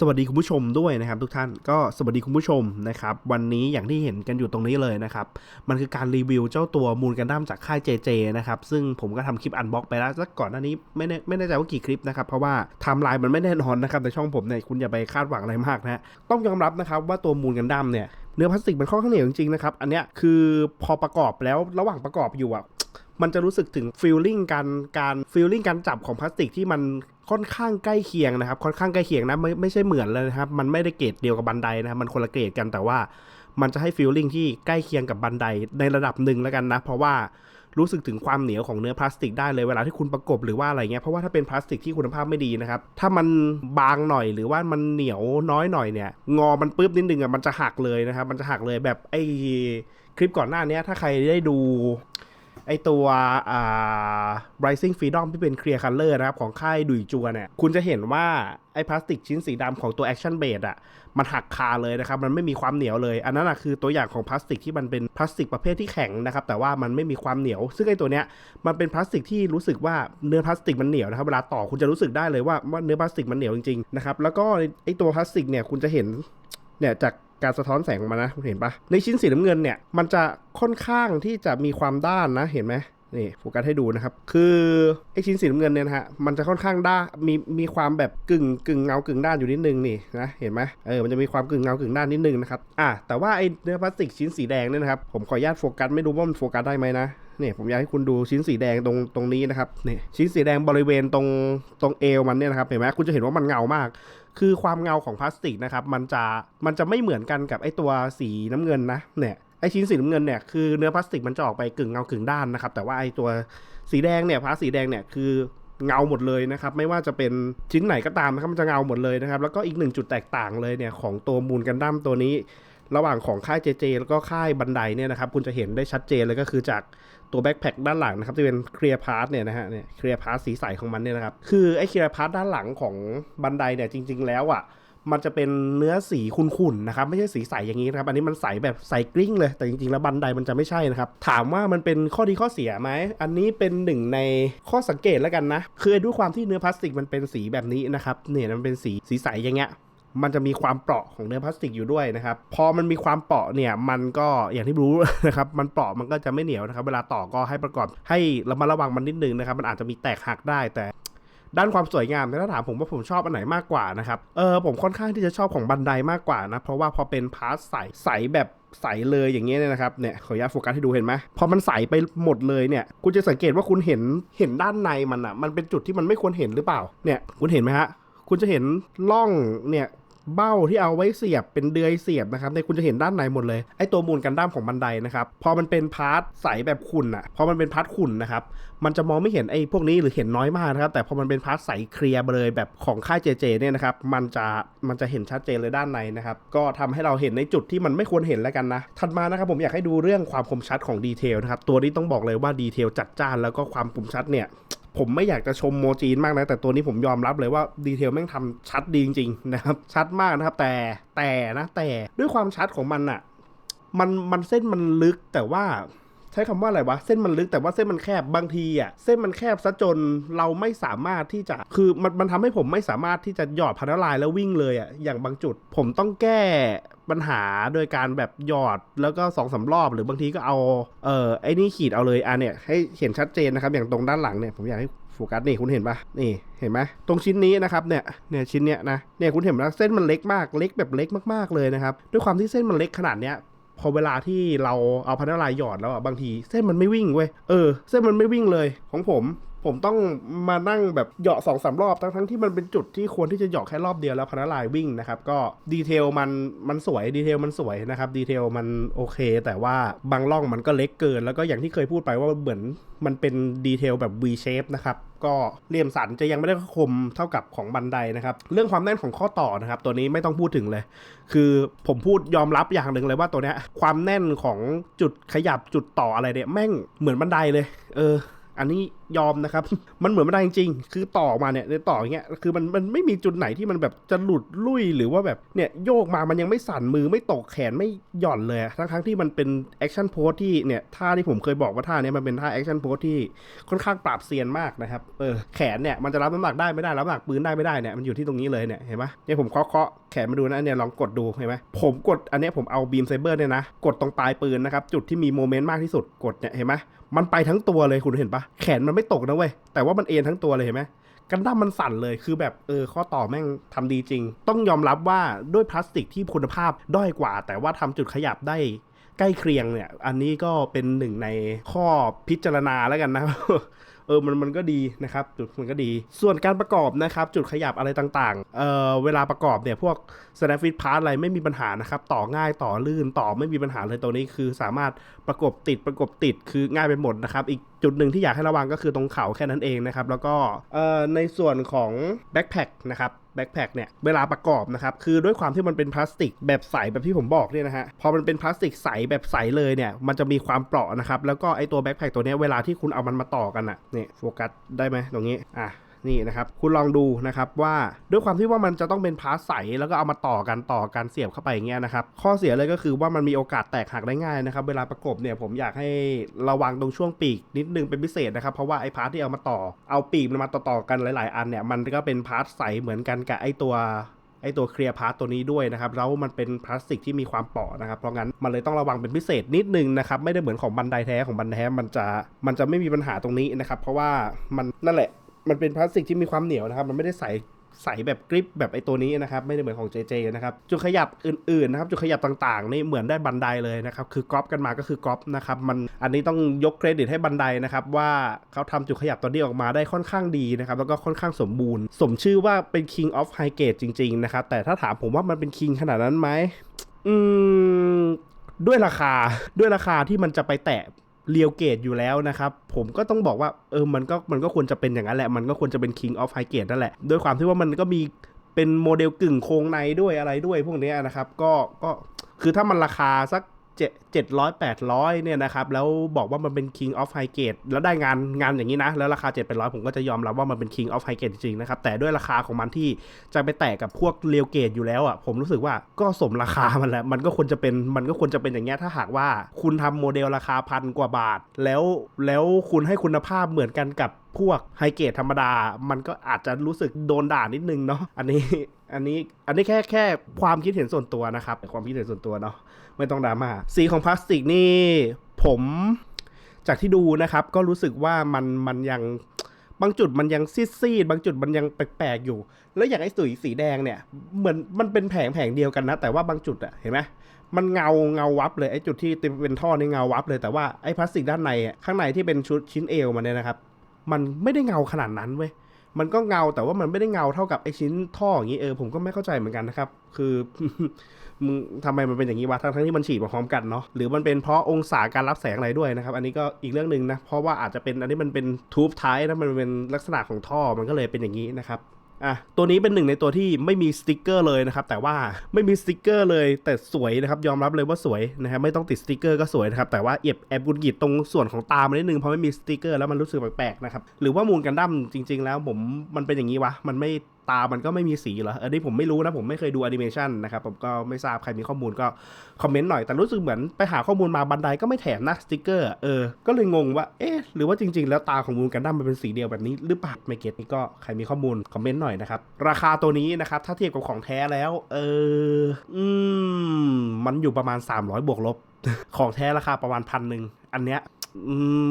สวัสดีคุณผู้ชมด้วยนะครับทุกท่านก็สวัสดีคุณผู้ชมนะครับวันนี้อย่างที่เห็นกันอยู่ตรงนี้เลยนะครับมันคือการรีวิวเจ้าตัวมูลกันดั้มจากค่าย JJ นะครับซึ่งผมก็ทำคลิปอันบ็อกไปแล้วสักก่อนหน้านี้ไม่แน่ไม่แน่ใจว่ากี่คลิปนะครับเพราะว่าไทม์ไลน์มันไม่แน่นอนนะครับในช่องผมเนี่ยคุณอย่าไปคาดหวังอะไรมากนะต้องยอมรับนะครับว่าตัวมูลกันดั้มเนี่ยเนื้อพลาสติกมันค่อนข้างเหนียวจริงๆนะครับ อันเนี้ยคือพอประกอบแล้วระหว่างประกอบอยู่อะ มันจะรู้สึกถึงฟีลลิ่งการการฟีลลิ่งการจับของพลาสติกที่มันค่อนข้างใกล้เคียงนะครับ ค่อนข้างใกล้เคียงนะไม่ไม่ใช่เหมือนเลยนะครับ มันไม่ได้เกรดเดียวกับบันไดนะครับมันคนละเกรดกันแต่ว่า มันจะให้ฟีลลิ่งที่ใกล้เคียงกับบันไดในระดับหนึ่งแล้วกันนะ เพราะว่ารู้สึกถึงความเหนียวของเนื้อพลาสติกได้เลยเวลาที่คุณประกบหรือว่าอะไรเงี้ยเพราะว่าถ้าเป็นพลาสติกที่คุณภาพไม่ดีนะครับ ถ้ามันบางหน่อยหรือว่ามันเหนียวน้อยหน่อยเนี่ย งอมันปุ๊บนิดนึงอะมันจะหักเลยนะครับ มันจะหักเลยแบบไอ้คลิปก่อนหน้านี้ถ้าใครได้ดู ไอตัวอ่า Rising Freedom ที่เป็น Clear Color นะครับ ของค่ายดุยจัวเนี่ย คุณจะเห็นว่า ไอพลาสติกชิ้นสีดำของตัว Action Base อะมันหักคาเลยนะครับ มันไม่มีความเหนียวเลย อันนั้นะคือตัวอย่างของพลาสติกที่มันเป็นพลาสติกประเภทที่แข็งนะครับ แต่ว่ามันไม่มีความเหนียว ซึ่งไอตัวเนี้ยมันเป็นพลาสติกที่รู้สึกว่าเนื้อพลาสติกมันเหนียวนะครับ เวลาต่อคุณจะรู้สึกได้เลยว่าว่าเนื้อพลาสติกมันเหนียวจริงๆนะครับ แล้วก็ไอตัวพลาสติกเนี่ยคุณจะเห็นเนี่ยจาก การสะท้อนแสงออกมานะคุณเห็นปะในชิ้นสีน้ำเงินเนี่ยมันจะค่อนข้างที่จะมีความด้านนะเห็นไหมนี่โฟกัสให้ดูนะครับ คือไอชิ้นสีน้ำเงินเนี่ยนะฮะ มันจะค่อนข้างด้านมีมีความแบบกึ่งกึ่งเงากึ่งด้านอยู่นิดนึงนี่นะเห็นไหมเออมันจะมีความกึ่งเงากึ่งด้านนิดนึงนะครับอะแต่ว่าไอเนื้อพลาสติกชิ้นสีแดงเนี่ยนะครับผมขออนุญาตโฟกัสไม่รู้ว่ามันโฟกัสได้ไหมนะเนี่ยผมอยากให้คุณดูชิ้นสีแดงตรงตรงนี้นะครับนี่ชิ้นสีแดงบริเวณตรงตรงเอวมันเนี่ยนะครับเห็นไหมคุณจะเห็นว่ามันเงามาก คือความเงาของพลาสติกนะครับมันจะมันจะไม่เหมือนกันกับไอตัวสีน้ำเงินนะเนี่ยไอชิ้นสีน้ำเงินเนี่ยคือเนื้อพลาสติกมันจะออกไปกึ่งเงากึ่งด้านนะครับแต่ว่าไอตัวสีแดงเนี่ยพลาสสีแดงเนี่ยคือเงาหมดเลยนะครับไม่ว่าจะเป็นชิ้นไหนก็ตามนะครับมันจะเงาหมดเลยนะครับแล้วก็อีกหนึ่งจุดแตกต่างเลยเนี่ยของตัวมูลกันดั้มตัวนี้ ระหว่างของค่าย JJ แล้วก็ค่ายบันไดเนี่ยนะครับคุณจะเห็นได้ชัดเจนเลยก็คือจากตัวแบ็คแพคด้านหลังนะครับที่เป็นเคลียร์พาร์ทเนี่ยนะฮะเนี่ยเคลียร์พาร์ทสีใสของมันเนี่ยนะครับคือไอ้เคลียร์พาร์ทด้านหลังของบันไดเนี่ยจริง ๆ แล้วอะมันจะเป็นเนื้อสีขุ่นๆนะครับไม่ใช่สีใสอย่างนี้นะครับอันนี้มันใสแบบใสกริ้งเลย แต่จริงๆแล้วบันไดมันจะไม่ใช่นะครับถามว่ามันเป็นข้อดีข้อเสียไหมอันนี้เป็นหนึ่งในข้อสังเกตแล้วกันนะคือด้วยความที่เนื้อพลาสติกมันเป็นสีแบบนี้นะครับเนี่ยมันเป็นสีสีใสอย่างเงี้ย มันจะมีความเปราะของเนื้อพลาสติกอยู่ด้วยนะครับ พอมันมีความเปราะเนี่ยมันก็อย่างที่รู้นะครับมันเปราะมันก็จะไม่เหนียวนะครับ เวลาต่อก็ให้ประกอบให้ระมัดระวังมันนิดนึงนะครับ มันอาจจะมีแตกหักได้แต่ด้านความสวยงามถ้าถามผมว่าผมชอบอันไหนมากกว่านะครับเออผมค่อนข้างที่จะชอบของบันไดมากกว่านะเพราะว่าพอเป็นพาร์ทใสใสแบบใสเลยอย่างเงี้ยเนี่ยนะครับเนี่ยขออนุญาตโฟกัสให้ดูเห็นไหมพอมันใสไปหมดเลยเนี่ยคุณจะสังเกตว่าคุณเห็นเห็นด้านในมันอะ มันเป็นจุดที่มันไม่ควรเห็นหรือเปล่าเนี่ยคุณเห็นไหมฮะ คุณจะเห็นร่องเนี่ยเบ้าที่เอาไว้เสียบเป็นเดือยเสียบนะครับในคุณจะเห็นด้านในหมดเลยไอตัวมูลกันด้ามของบันไดนะครับพอมันเป็นพาร์ทใสแบบขุ่นอะพอมันเป็นพาร์ทขุ่นนะครับมันจะมองไม่เห็นไอพวกนี้หรือเห็นน้อยมากนะครับแต่พอมันเป็นพาร์ทใสเคลียร์เลยแบบของค่ายเจเจเนี่ยนะครับมันจะมันจะเห็นชัดเจนเลยด้านในนะครับก็ทำให้เราเห็นในจุดที่มันไม่ควรเห็นแล้วกันนะถัดมานะครับผมอยากให้ดูเรื่องความคมชัดของดีเทลนะครับตัวนี้ต้องบอกเลยว่าดีเทลจัดจ้านแล้วก็ความคมชัดเนี่ย ผมไม่อยากจะชมโมจีนมากนะ แต่ตัวนี้ผมยอมรับเลยว่าดีเทลแม่งทำชัดดีจริงๆนะครับ ชัดมากนะครับ แต่แต่นะแต่ด้วยความชัดของมันอะมันมันเส้นมันลึกแต่ว่า ใช้คำว่าอะไรวะ เส้นมันลึกแต่ว่าเส้นมันแคบบางทีอะเส้นมันแคบซะจนเราไม่สามารถที่จะคือมันมันทำให้ผมไม่สามารถที่จะหยอดพันธลายแล้ววิ่งเลยอะอย่างบางจุด ผมต้องแก้ปัญหาโดยการแบบหยอดแล้วก็สองสารอบ หรือบางทีก็เอาเออไอ้นี่ขีดเอาเลยอะเนี่ยให้เห็นชัดเจนนะครับ อย่างตรงด้านหลังเนี่ยผมอยากให้โฟกัสนี่คุณเห็นปะนี่เห็นไหมตรงชิ้นนี้นะครับเนี่ยเนี่ยชิ้นเนี้ยนะเนี่ยคุณเห็นไหมเส้นมันเล็กมากเล็กแบบเล็กมากๆเลยนะครับด้วยความที่เส้นมันเล็กขนาดเนี้ย พอเวลาที่เราเอาพันธลายหยอดแล้วอะบางที เส้นมันไม่วิ่งเว้ยเออเส้นมันไม่วิ่งเลยของผม ผมต้องมานั่งแบบเหยาะสองสามรอบทั้งทั้งที่มันเป็นจุดที่ควรที่จะเหยาะแค่รอบเดียวแล้วพันลายวิ่งนะครับก็ดีเทลมันมันสวยดีเทลมันสวยนะครับดีเทลมันโอเค แต่ว่าบางร่องมันก็เล็กเกิน แล้วก็อย่างที่เคยพูดไปว่าเหมือนมันเป็นดีเทลแบบ V shape นะครับก็เหลี่ยมสันจะยังไม่ได้คมเท่ากับของบันไดนะครับ เรื่องความแน่นของข้อต่อนะครับ ตัวนี้ไม่ต้องพูดถึงเลย คือผมพูดยอมรับอย่างหนึ่งเลยว่าตัวเนี้ยความแน่นของจุดขยับจุดต่ออะไรเนี่ยแม่งเหมือนบันไดเลย เออ อันนี้ ยอมนะครับ มันเหมือนไม่ได้จริงๆ คือต่อมาเนี่ยในต่ออย่างเงี้ย คือมันมันไม่มีจุดไหนที่มันแบบจะหลุดลุ่ยหรือว่าแบบเนี่ยโยกมามันยังไม่สั่นมือไม่ตกแขนไม่หย่อนเลยอะทั้งที่มันเป็นแอคชั่นโพสที่เนี่ยท่าที่ผมเคยบอกว่าท่าเนี้ยมันเป็นท่าแอคชั่นโพสที่ค่อนข้างปราบเซียนมากนะครับ เออแขนเนี่ยมันจะรับน้ำหนักได้ไม่ได้รับน้ำหนักปืนได้ไม่ได้เนี่ยมันอยู่ที่ตรงนี้เลยเนี่ยเห็นปะเนี่ยผมเคาะเคาะแขนมาดูนะเนี่ยลองกดดูเห็นไหมผมกดอันนี้ผมเอาบีมไซเบอร์เนี่ยนะกดตรงปลายปืนนะครับจุดที่มีโมเมนต์มากที่สุดกดเนี่ยเห็นไหมมันไปทั้งตัวเลยคุณเห็นปะแขนมันไม่ตกนะเว้ย แต่ว่ามันเอ็นทั้งตัวเลยเห็นไหมกันดั้มมันสั่นเลยคือแบบเออข้อต่อแม่งทำดีจริง ต้องยอมรับว่าด้วยพลาสติกที่คุณภาพด้อยกว่า แต่ว่าทำจุดขยับได้ใกล้เคียงเนี่ย อันนี้ก็เป็นหนึ่งในข้อพิจารณาแล้วกันนะเออมันมันก็ดีนะครับจุดมันก็ดี ส่วนการประกอบนะครับ จุดขยับอะไรต่างๆ เอ่อเวลาประกอบเนี่ยพวก snap fit part อะไรไม่มีปัญหานะครับ ต่อง่ายต่อลื่นต่อไม่มีปัญหาเลยตัวนี้คือสามารถประกบติดประกบติดคือง่ายไปหมดนะครับอีกจุดหนึ่งที่อยากให้ระวังก็คือตรงเข่าแค่นั้นเองนะครับ แล้วก็ในส่วนของแบ็คแพคนะครับแบ็คแพคเนี่ยเวลาประกอบนะครับคือด้วยความที่มันเป็นพลาสติกแบบใสแบบที่ผมบอกเนี่ยนะฮะพอมันเป็นพลาสติกใสแบบใสเลยเนี่ยมันจะมีความเปราะนะครับแล้วก็ไอตัวแบ็คแพคตัวนี้เวลาที่คุณเอามันมาต่อกันอะเนี่ยโฟกัสได้ไหมตรงนี้อะ นี่นะครับ คุณลองดูนะครับว่าด้วยความที่ว่ามันจะต้องเป็นพาร์ทใสแล้วก็เอามาต่อกันต่อกันเสียบเข้าไปอย่างเงี้ยนะครับ ข้อเสียเลยก็คือว่ามันมีโอกาสแตกหักได้ง่ายนะครับ เวลาประกบเนี่ยผมอยากให้ระวังตรงช่วงปีกนิดนึงเป็นพิเศษนะครับ เพราะว่าไอ้พาร์ทที่เอามาต่อ เอาปีกมันมาต่อๆกันหลาย ๆ อันเนี่ยมันก็เป็นพาร์ทใสเหมือนกันกับไอ้ตัวไอตัวเคลียร์พาร์ตตัวนี้ด้วยนะครับ แล้วมันเป็นพลาสติกที่มีความเปราะนะครับ เพราะงั้นมันเลยต้องระวังเป็นพิเศษนิดนึงนะครับ ไม่ได้เหมือนของบันไดแท้ของบันไดแท้มันจะมันจะไม่มีปัญหาตรงนี้นะครับ เพราะว่ามันนั่นแหละ มันเป็นพลาสติกที่มีความเหนียวนะครับ มันไม่ได้ใสใสแบบกริปแบบไอตัวนี้นะครับ ไม่ได้เหมือนของ JJ นะครับ จุดขยับอื่นๆนะครับจุดขยับต่างๆนี่เหมือนได้บันไดเลยนะครับ คือกรอบกันมาก็คือกรอบนะครับมันอันนี้ต้องยกเครดิตให้บันไดนะครับ ว่าเขาทำจุดขยับตัวนี้ออกมาได้ค่อนข้างดีนะครับ แล้วก็ค่อนข้างสมบูรณ์ สมชื่อว่าเป็น King of High Gate จริง ๆ นะครับ แต่ถ้าถามผมว่ามันเป็น King ขนาดนั้นไหมอืมด้วยราคาด้วยราคาที่มันจะไปแตะ เรียวเกตอยู่แล้วนะครับ ผมก็ต้องบอกว่าเออมันก็มันก็ควรจะเป็นอย่างนั้นแหละ มันก็ควรจะเป็น King of High Gate นั่นแหละ ด้วยความที่ว่ามันก็มีเป็นโมเดลกึ่งโครงในด้วยอะไรด้วยพวกนี้นะครับ ก็ก็คือถ้ามันราคาสัก เจ็ดร้อยแปดร้อยเนี่ยนะครับ แล้วบอกว่ามันเป็น King of High Gate แล้วได้งานงานอย่างนี้นะ แล้วราคา7 8 0 0ผมก็จะยอมรับว่ามันเป็น King of High Gate จริงๆนะครับ แต่ด้วยราคาของมันที่จะไปแตะกับพวกเรียวเกตอยู่แล้วอะผมรู้สึกว่าก็สมราคามันแหละมันก็ควรจะเป็นมันก็ควรจะเป็นอย่างเงี้ยถ้าหากว่าคุณทำโมเดลราคาพันกว่าบาท แล้วแล้วคุณให้คุณภาพเหมือนกันกับพวกไฮเกตธรรมดา มันก็อาจจะรู้สึกโดนด่านิดนึงเนาะ อันนี้ อันนี้อันนี้แค่แค่ความคิดเห็นส่วนตัวนะครับ ความคิดเห็นส่วนตัวเนาะไม่ต้องดราม่าสีของพลาสติกนี่ผมจากที่ดูนะครับ ก็รู้สึกว่ามันมันยังบางจุดมันยังซีดๆบางจุดมันยังแปลกๆอยู่ แล้วอย่างไอ้สีสีแดงเนี่ยเหมือนมันเป็นแผงแผงเดียวกันนะ แต่ว่าบางจุดอะเห็นไหมมันเงาเงาวับเลยไอ้จุดที่เป็นท่อนี่เงาวับเลยแต่ว่าไอ้พลาสติกด้านในข้างในที่เป็นชุดชิ้นเอวมันเนี่ยนะครับ มันไม่ได้เงาขนาดนั้นเว้ย มันก็เงาแต่ว่ามันไม่ได้เงาเท่ากับไอชิ้นท่ออย่างนี้เออผมก็ไม่เข้าใจเหมือนกันนะครับ คือมึงทำไมมันเป็นอย่างนี้วะทั้งทั้งที่มันฉีดมาพร้อมกันเนาะหรือมันเป็นเพราะองศาการรับแสงอะไรด้วยนะครับ อันนี้ก็อีกเรื่องหนึ่งนะเพราะว่าอาจจะเป็นอันนี้มันเป็นทูบท้ายนะมันเป็นลักษณะของท่อมันก็เลยเป็นอย่างนี้นะครับ อะตัวนี้เป็นหนึ่งในตัวที่ไม่มีสติกเกอร์เลยนะครับแต่ว่าไม่มีสติกเกอร์เลยแต่สวยนะครับยอมรับเลยว่าสวยนะครับไม่ต้องติดสติกเกอร์ก็สวยนะครับแต่ว่าเอียบแอบกุญกิดตรงส่วนของตามันนิดนึงเพราะไม่มีสติกเกอร์แล้วมันรู้สึกแปลกๆนะครับหรือว่ามูลกันดั้มจริง ๆ แล้วผมมันเป็นอย่างนี้วะมันไม่ ตามันก็ไม่มีสีเหรออันนี้ผมไม่รู้นะ ผมไม่เคยดูแอนิเมชันนะครับ ผมก็ไม่ทราบใครมีข้อมูลก็คอมเมนต์หน่อย แต่รู้สึกเหมือนไปหาข้อมูลมาบันไดก็ไม่แถมนะสติกเกอร์ เออ ก็เลยงงว่า เอ๊ะ หรือว่าจริง ๆ แล้วตาของมูลกันดั้มมันเป็นสีเดียวแบบนี้หรือเปล่าไม่เก็ตนี่ก็ใครมีข้อมูลคอมเมนต์หน่อยนะครับ ราคาตัวนี้นะครับ ถ้าเทียบกับของแท้แล้ว เออ อืม มันอยู่ประมาณ 300 บวกลบ ของแท้ราคาประมาณพันหนึ่งอันเนี้ย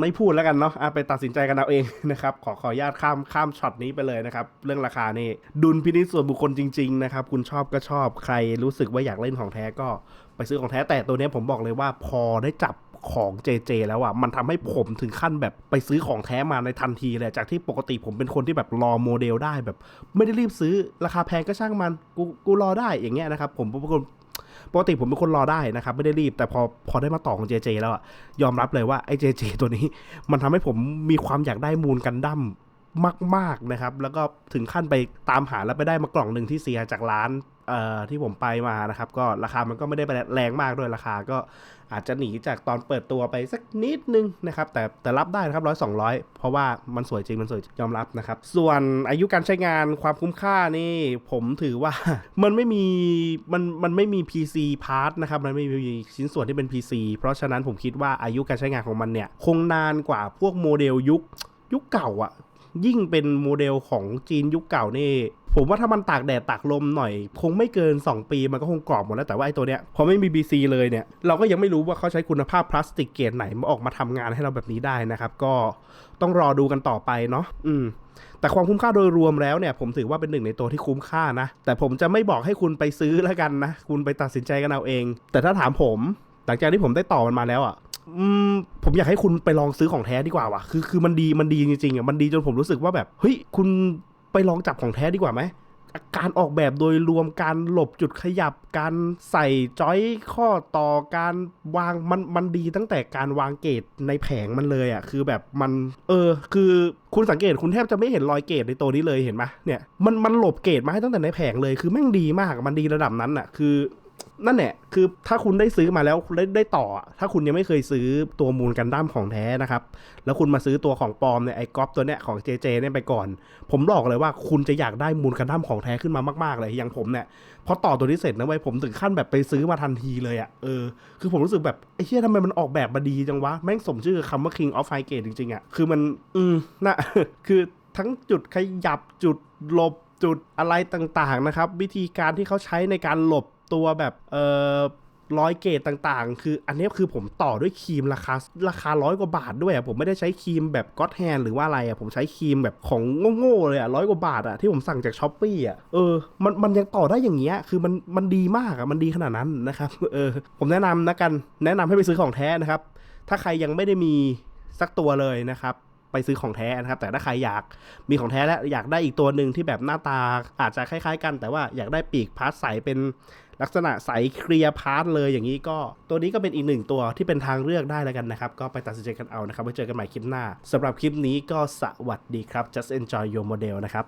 ไม่พูดแล้วกันเนาะไปตัดสินใจกันเอาเองนะครับ ขอขออนุญาตข้ามข้ามช็อตนี้ไปเลยนะครับ เรื่องราคานี่ ดุลพินิจส่วนบุคคลจริงๆนะครับ คุณชอบก็ชอบใครรู้สึกว่าอยากเล่นของแท้ก็ไปซื้อของแท้แต่ตัวนี้ผมบอกเลยว่าพอได้จับของ JJ แล้วอะ มันทำให้ผมถึงขั้นแบบไปซื้อของแท้มาในทันทีเลยจากที่ปกติผมเป็นคนที่แบบรอโมเดลได้แบบ ไม่ได้รีบซื้อราคาแพงก็ช่างมัน กูกูรอได้อย่างเงี้ยนะครับ ผมเป็นคน ปกติผมเป็นคนรอได้นะครับ ไม่ได้รีบ แต่พอพอได้มาต่อของเจเจแล้วอะยอมรับเลยว่าไอ้เจเจตัวนี้ มันทำให้ผมมีความอยากได้มูลกันดั้มมาก ๆ นะครับ แล้วก็ถึงขั้นไปตามหาแล้วไปได้มากล่องหนึ่งที่เสียจากร้าน ที่ผมไปมานะครับ ก็ราคามันก็ไม่ได้แรงมากด้วยราคาก็อาจจะหนีจากตอนเปิดตัวไปสักนิดนึงนะครับ แต่แต่รับได้นะครับร้อยสองร้อยเพราะว่ามันสวยจริงมันสวยยอมรับนะครับ ส่วนอายุการใช้งานความคุ้มค่านี่ ผมถือว่ามันไม่มีมันมันไม่มี PC part นะครับ มันไม่มีชิ้นส่วนที่เป็น PC เพราะฉะนั้นผมคิดว่าอายุการใช้งานของมันเนี่ย คงนานกว่าพวกโมเดลยุคยุคเก่าอะยิ่งเป็นโมเดลของจีนยุคเก่านี่ ผมว่าถ้ามันตากแดดตากลมหน่อย คงไม่เกิน 2 ปีมันก็คงกรอบหมดแล้วแต่ว่าไอ้ตัวเนี้ยพอไม่มี BC เลยเนี่ยเราก็ยังไม่รู้ว่าเขาใช้คุณภาพพลาสติกเกรดไหนมาออกมาทำงานให้เราแบบนี้ได้นะครับ ก็ต้องรอดูกันต่อไปเนาะอืมแต่ความคุ้มค่าโดยรวมแล้วเนี่ยผมถือว่าเป็นหนึ่งในตัวที่คุ้มค่านะ แต่ผมจะไม่บอกให้คุณไปซื้อแล้วกันนะ คุณไปตัดสินใจกันเอาเอง แต่ถ้าถามผม หลังจากที่ผมได้ต่อมันมาแล้วอะอืมผมอยากให้คุณไปลองซื้อของแท้ดีกว่าว่ะ คือคือมันดีมันดีจริงๆอะ มันดีจนผมรู้สึกว่าแบบ เฮ้ย คุณ ไปลองจับของแท้ดีกว่าไหม การออกแบบโดยรวมการหลบจุดขยับ การใส่จอยข้อต่อการวางมันมันดีตั้งแต่การวางเกตในแผงมันเลยอะ่ะคือแบบมันเออ คือคุณสังเกตคุณแทบจะไม่เห็นรอยเกตในตัวนี้เลยเห็นไหมเนี่ยมันมันหลบเกตมาให้ตั้งแต่ในแผงเลยคือแม่งดีมากมันดีระดับนั้นอะ่ะ คือ นั่นแหละ คือถ้าคุณได้ซื้อมาแล้วได้ได้ต่อ ถ้าคุณยังไม่เคยซื้อตัวมูลกันดั้มของแท้นะครับ แล้วคุณมาซื้อตัวของปลอมเนี่ยไอ้ก๊อปตัวเนี้ยของ JJ เจเนี่ยไปก่อน ผมบอกเลยว่าคุณจะอยากได้มูลกันดั้มของแท้ขึ้นมามากๆเลย อย่างผมเนี่ยพอต่อตัวนี้เสร็จนะเว้ยผมถึงขั้นแบบไปซื้อมาทันทีเลยอะ่ะ เออ คือผมรู้สึกแบบไอ้เหี้ยทำไมมันออกแบบมาดีจังวะ แม่งสมชื่อคำว่า King of High Gate จริงๆอะ่ะ คือมัน อืมนะคือทั้งจุดขยับจุดหลบจุดอะไรต่างๆนะครับ วิธีการที่เขาใช้ในการหลบ ตัวแบบเอ่อร้อยเกตต่างๆ คืออันนี้คือผมต่อด้วยครีมราคาราคาร้อยกว่าบาทด้วยอะผมไม่ได้ใช้ครีมแบบก็ d แฮนหรือว่าอะไรอะผมใช้ครีมแบบของโง่ๆเลยอะร้อยกว่าบาทอะที่ผมสั่งจากช้อปปี้อะเออมันมันยังต่อได้อย่างเงี้ยคือมันมันดีมากอะมันดีขนาดนั้นนะครับเออผมแนะนำนะกันแนะนำให้ไปซื้อของแท้นะครับ ถ้าใครยังไม่ได้มีสักตัวเลยนะครับไปซื้อของแท้นะครับ แต่ถ้าใครอยากมีของแท้และอยากได้อีกตัวหนึ่งที่แบบหน้าตาอาจจะคล้ายๆ กัน แต่ว่าอยากได้ปีกพาร์ทใสเป็น ลักษณะใสเคลียร์พาร์ทเลยอย่างนี้ก็ตัวนี้ก็เป็นอีกหนึ่งตัวที่เป็นทางเลือกได้แล้วกันนะครับ ก็ไปตัดสินใจกันเอานะครับไว้เจอกันใหม่คลิปหน้าสำหรับคลิปนี้ก็สวัสดีครับ just enjoy your model นะครับ